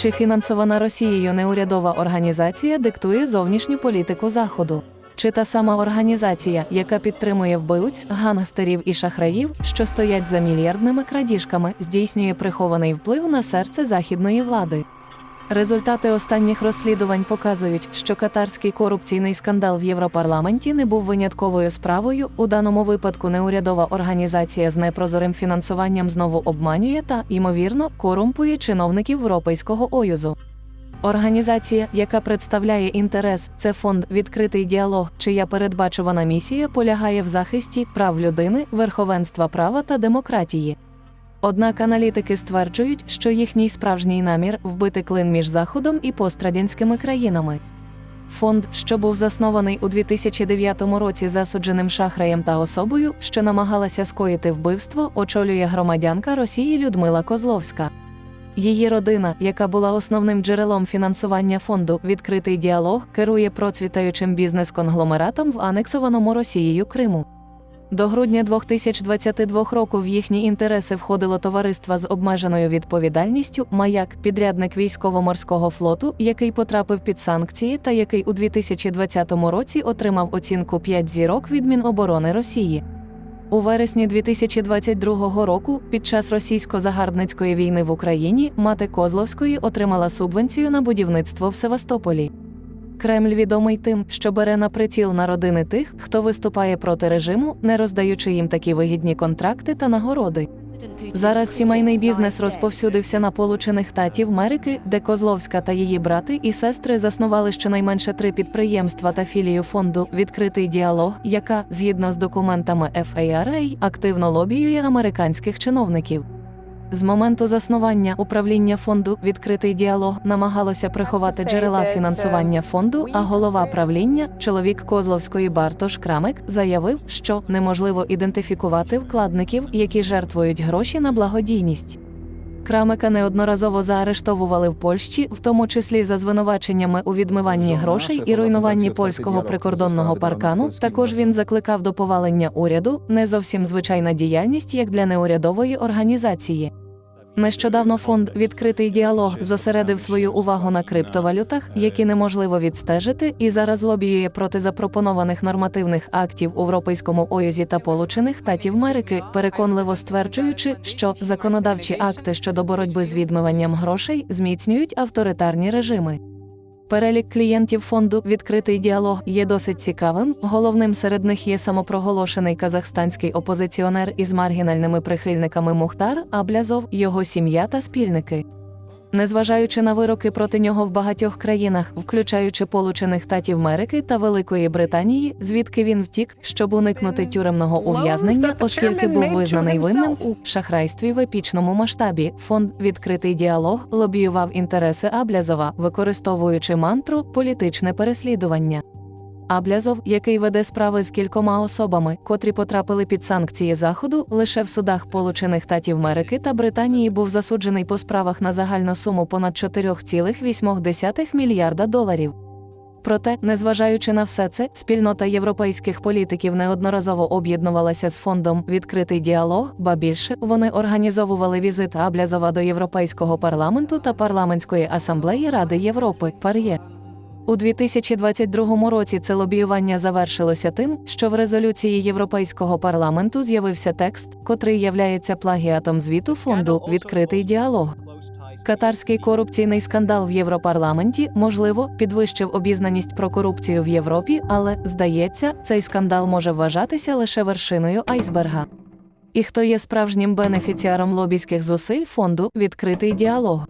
Чи фінансована Росією неурядова організація диктує зовнішню політику Заходу? Чи та сама організація, яка підтримує вбивць, гангстерів і шахраїв, що стоять за мільярдними крадіжками, здійснює прихований вплив на серце західної влади? Результати останніх розслідувань показують, що катарський корупційний скандал в Європарламенті не був винятковою справою. У даному випадку неурядова організація з непрозорим фінансуванням знову обманює та, ймовірно, корумпує чиновників Європейського Оюзу. Організація, яка представляє інтерес, це фонд Відкритий діалог, чия передбачувана місія полягає в захисті прав людини, верховенства права та демократії. Однак аналітики стверджують, що їхній справжній намір вбити клин між Заходом і пострадянськими країнами. Фонд, що був заснований у 2009 році засудженим шахраєм та особою, що намагалася скоїти вбивство, очолює громадянка Росії Людмила Козловська. Її родина, яка була основним джерелом фінансування фонду Відкритий діалог, керує процвітаючим бізнес-конгломератом в анексованому Росією Криму. До грудня 2022 року в їхні інтереси входило товариство з обмеженою відповідальністю Маяк, підрядник військово-морського флоту, який потрапив під санкції та який у 2020 році отримав оцінку 5 зірок від Міноборони Росії. У вересні 2022 року, під час російсько-загарбницької війни в Україні, мати Козловської отримала субвенцію на будівництво в Севастополі. Кремль відомий тим, що бере на приціл на родини тих, хто виступає проти режиму, не роздаючи їм такі вигідні контракти та нагороди. Зараз сімейний бізнес розповсюдився на Получених Татів Америки, де Козловська та її брати і сестри заснували щонайменше три підприємства та філію фонду Відкритий діалог, яка, згідно з документами FARA, активно лобіює американських чиновників. З моменту заснування управління фонду Відкритий діалог намагалося приховати джерела фінансування фонду, а голова правління, чоловік Козловської Бартош Крамик, заявив, що неможливо ідентифікувати вкладників, які жертвують гроші на благодійність. Крамика неодноразово заарештовували в Польщі, в тому числі за звинуваченнями у відмиванні грошей і руйнуванні польського прикордонного паркану. Також він закликав до повалення уряду, не зовсім звичайна діяльність як для неурядової організації. Нещодавно фонд Відкритий діалог зосередив свою увагу на криптовалютах, які неможливо відстежити, і зараз лобіює проти запропонованих нормативних актів у Європейському Оюзі та Получених Татів Америки, переконливо стверджуючи, що законодавчі акти щодо боротьби з відмиванням грошей зміцнюють авторитарні режими. Перелік клієнтів фонду Відкритий діалог є досить цікавим. Головним серед них є самопроголошений казахстанський опозиціонер із маргінальними прихильниками Мухтар Аблязов, його сім'я та спільники. Незважаючи на вироки проти нього в багатьох країнах, включаючи Получених Татів Америки та Великої Британії, звідки він втік, щоб уникнути тюремного ув'язнення, оскільки був визнаний винним у шахрайстві в епічному масштабі. Фонд Відкритий діалог лобіював інтереси Аблязова, використовуючи мантру політичне переслідування. Аблязов, який веде справи з кількома особами, котрі потрапили під санкції Заходу, лише в судах Получених Татів Америки та Британії був засуджений по справах на загальну суму понад 4,8 мільярда доларів. Проте, незважаючи на все це, спільнота європейських політиків неодноразово об'єднувалася з фондом Відкритий діалог, ба більше вони організовували візит Аблязова до Європейського парламенту та парламентської асамблеї Ради Європи ПАРЄ. У 2022 році це лобіювання завершилося тим, що в резолюції Європейського парламенту з'явився текст, котрий являється плагіатом звіту фонду Відкритий діалог. Катарський корупційний скандал в Європарламенті, можливо, підвищив обізнаність про корупцію в Європі, але, здається, цей скандал може вважатися лише вершиною айсберга. І хто є справжнім бенефіціаром лобійських зусиль фонду Відкритий діалог?